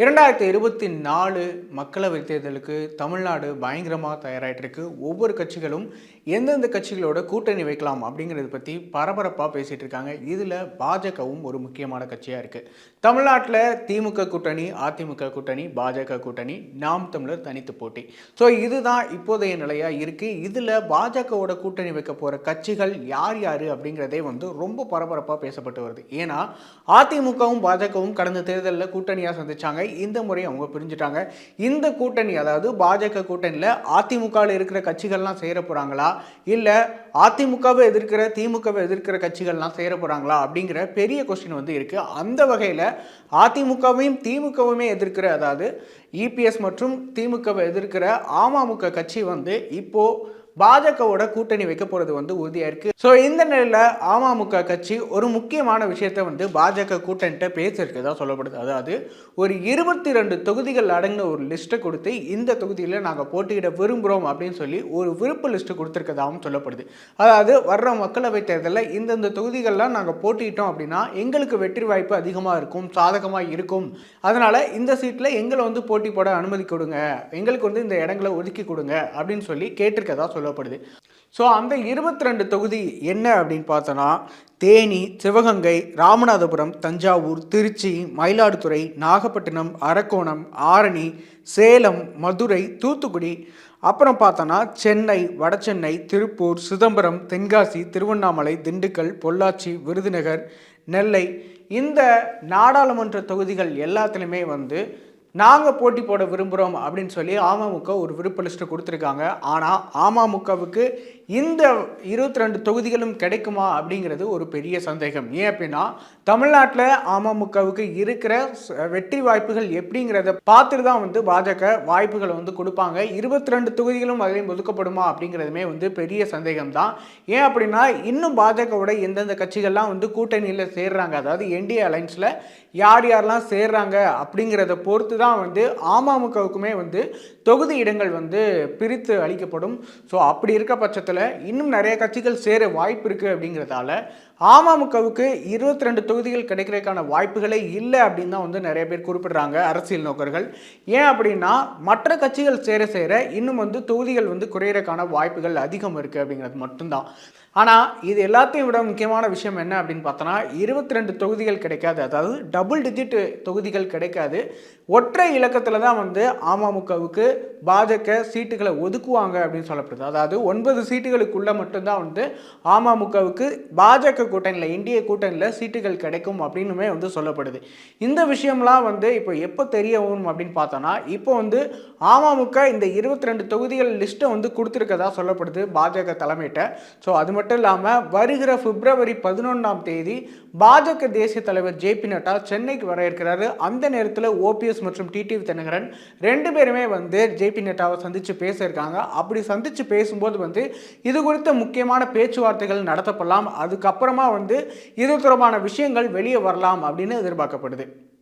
இரண்டாயிரத்தி இருபத்தி நாலு மக்களவைத் தேர்தலுக்கு தமிழ்நாடு பயங்கரமாக தயாராகிட்டு இருக்கு ஒவ்வொரு கட்சிகளும் எந்தெந்த கட்சிகளோட கூட்டணி வைக்கலாம் அப்படிங்கிறத பற்றி பரபரப்பாக பேசிகிட்டு இருக்காங்க. இதில் பாஜகவும் ஒரு முக்கியமான கட்சியாக இருக்குது தமிழ்நாட்டில் திமுக கூட்டணி அதிமுக கூட்டணி பாஜக கூட்டணி நாம் தமிழர் தனித்து போட்டி. ஸோ இதுதான் இப்போதைய நிலையாக இருக்குது இதில் பாஜகவோட கூட்டணி வைக்க போகிற கட்சிகள் யார் யார் அப்படிங்கிறதே வந்து ரொம்ப பரபரப்பாக பேசப்பட்டு வருது. ஏன்னா அதிமுகவும் பாஜகவும் கடந்த தேர்தலில் கூட்டணியாக சந்திச்சாங்க. இந்த முறையும் அவங்க பிரிஞ்சுட்டாங்க. இந்த கூட்டணி அதாவது பாஜக கூட்டணியில் அதிமுகவில் இருக்கிற கட்சிகள்லாம் சேர போகிறாங்களா இல்லை அதிமுகவை எதிர்க்கிற திமுகவை எதிர்க்கிற கட்சிகள்லாம் சேர போகிறாங்களா அப்படிங்கிற பெரிய கொஸ்டின் வந்து இருக்குது அந்த வகையில் அதிமுகவையும் திமுகவுமே எதிர்க்கிற அதாவது இபிஎஸ் மற்றும் திமுகவை எதிர்க்கிற அமமுக கட்சி வந்து இப்போது பாஜகவோட கூட்டணி வைக்க போகிறது வந்து உறுதியாக இருக்குது ஸோ இந்த நிலையில் அமமுக கட்சி ஒரு முக்கியமான விஷயத்தை வந்து பாஜக கூட்டணிட்ட பேசியிருக்கதா சொல்லப்படுது. அதாவது ஒரு இருபத்தி ரெண்டு தொகுதிகள் அடங்கின ஒரு லிஸ்ட்டை கொடுத்து இந்த தொகுதியில் நாங்கள் போட்டியிட விரும்புகிறோம் அப்படின்னு சொல்லி ஒரு விருப்ப லிஸ்ட்டு கொடுத்துருக்கதாகவும் சொல்லப்படுது. அதாவது வர்ற மக்களவை தேர்தலில் இந்தந்த தொகுதிகள்லாம் நாங்கள் போட்டியிட்டோம் அப்படின்னா எங்களுக்கு வெற்றி வாய்ப்பு அதிகமாக இருக்கும் சாதகமாக இருக்கும். அதனால் இந்த சீட்டில் எங்களை வந்து போட்டி போட அனுமதி கொடுங்க. எங்களுக்கு வந்து இந்த இடங்களை ஒதுக்கி கொடுங்க அப்படின்னு சொல்லி கேட்டிருக்கதா சொல்லப்படுது. ஸோ அந்த இருபத்தி ரெண்டு தொகுதி என்ன அப்படின்னு பார்த்தோன்னா தேனி சிவகங்கை ராமநாதபுரம் தஞ்சாவூர் திருச்சி மயிலாடுதுறை நாகப்பட்டினம் அரக்கோணம் ஆரணி சேலம் மதுரை தூத்துக்குடி. அப்புறம் பார்த்தோன்னா சென்னை வடசென்னை திருப்பூர் சிதம்பரம் தென்காசி திருவண்ணாமலை திண்டுக்கல் பொள்ளாச்சி விருதுநகர் நெல்லை. இந்த நாடாளுமன்ற தொகுதிகள் எல்லாத்துலேயுமே வந்து நாங்கள் போட்டி போட விரும்புகிறோம் அப்படின்னு சொல்லி அமமுக ஒரு விருப்ப லிஸ்ட்டை கொடுத்துருக்காங்க. ஆனால் அமமுகவுக்கு இந்த இருபத்தி ரெண்டு தொகுதிகளும் கிடைக்குமா அப்படிங்கிறது ஒரு பெரிய சந்தேகம். ஏன் அப்படின்னா தமிழ்நாட்டில் அமமுகவுக்கு இருக்கிற வெற்றி வாய்ப்புகள் எப்படிங்கிறத பார்த்துட்டு தான் வந்து பாஜக வாய்ப்புகளை வந்து கொடுப்பாங்க. இருபத்தி ரெண்டு தொகுதிகளும் அதிலையும் ஒதுக்கப்படுமா அப்படிங்கிறதுமே வந்து பெரிய சந்தேகம் தான். ஏன் அப்படின்னா இன்னும் பாஜகவோட எந்தெந்த கட்சிகள்லாம் வந்து கூட்டணியில் சேர்றாங்க அதாவது என்டிஏ அலைன்ஸில் யார் யாரெல்லாம் சேர்றாங்க அப்படிங்கிறத பொறுத்து தான் வந்து அமமுகவுக்குமே வந்து தொகுதி இடங்கள் வந்து பிரித்து அளிக்கப்படும். ஸோ அப்படி இருக்க பட்சத்தில் இன்னும் நிறைய கட்சிகள் சேர வாய்ப்பு இருக்குது அப்படிங்கிறதால அமமுகவுக்கு இருபத்தி ரெண்டு தொகுதிகள் கிடைக்கிறதுக்கான வாய்ப்புகளே இல்லை அப்படின்னு தான் வந்து நிறைய பேர் குறிப்பிடுறாங்க அரசியல் நோக்கர்கள். ஏன் அப்படின்னா மற்ற கட்சிகள் சேர சேர இன்னும் வந்து தொகுதிகள் வந்து குறையிறக்கான வாய்ப்புகள் அதிகம் இருக்குது அப்படிங்கிறது மட்டும்தான். ஆனால் இது எல்லாத்தையும் விட முக்கியமான விஷயம் என்ன அப்படின்னு பார்த்தோன்னா இருபத்தி ரெண்டு தொகுதிகள் கிடைக்காது. அதாவது டபுள் டிஜிட் தொகுதிகள் கிடைக்காது. ஒற்றை இலக்கத்தில் தான் வந்து அமமுகவுக்கு பாஜக சீட்டுகளை ஒதுக்குவாங்க அப்படின்னு சொல்லப்படுது. அதாவது ஒன்பது சீட்டுகளுக்குள்ளே மட்டும்தான் வந்து அமமுகவுக்கு பாஜக கூட்டணியில் இந்திய கூட்டணியில் சீட்டுகள் கிடைக்கும் அப்படின்னுமே வந்து சொல்லப்படுது. இந்த விஷயம்லாம் வந்து இப்போ எப்போ தெரிய வரும் அப்படின்னு பார்த்தோன்னா இப்போ வந்து அமமுக இந்த இருபத்தி ரெண்டு தொகுதிகள் லிஸ்ட்டை வந்து கொடுத்துருக்கதா சொல்லப்படுது பாஜக தலைமையிட்ட. ஸோ அது மட்டும் இல்லாமல் வருகிற பிப்ரவரி பதினொன்றாம் தேதி பாஜக தேசிய தலைவர் ஜே பி நட்டா சென்னைக்கு வர இருக்கிறாரு. அந்த நேரத்தில் ஓபிஎஸ் மற்றும் டிடிவி தினகரன் ரெண்டு பேருமே வந்து ஜே பி நட்டாவை சந்தித்து பேசியிருக்காங்க. அப்படி சந்தித்து பேசும்போது வந்து இது குறித்த முக்கியமான பேச்சுவார்த்தைகள் நடத்தப்படலாம். அதுக்கப்புறமா வந்து இது தொடர்பான விஷயங்கள் வெளியே வரலாம் அப்படின்னு எதிர்பார்க்கப்படுது.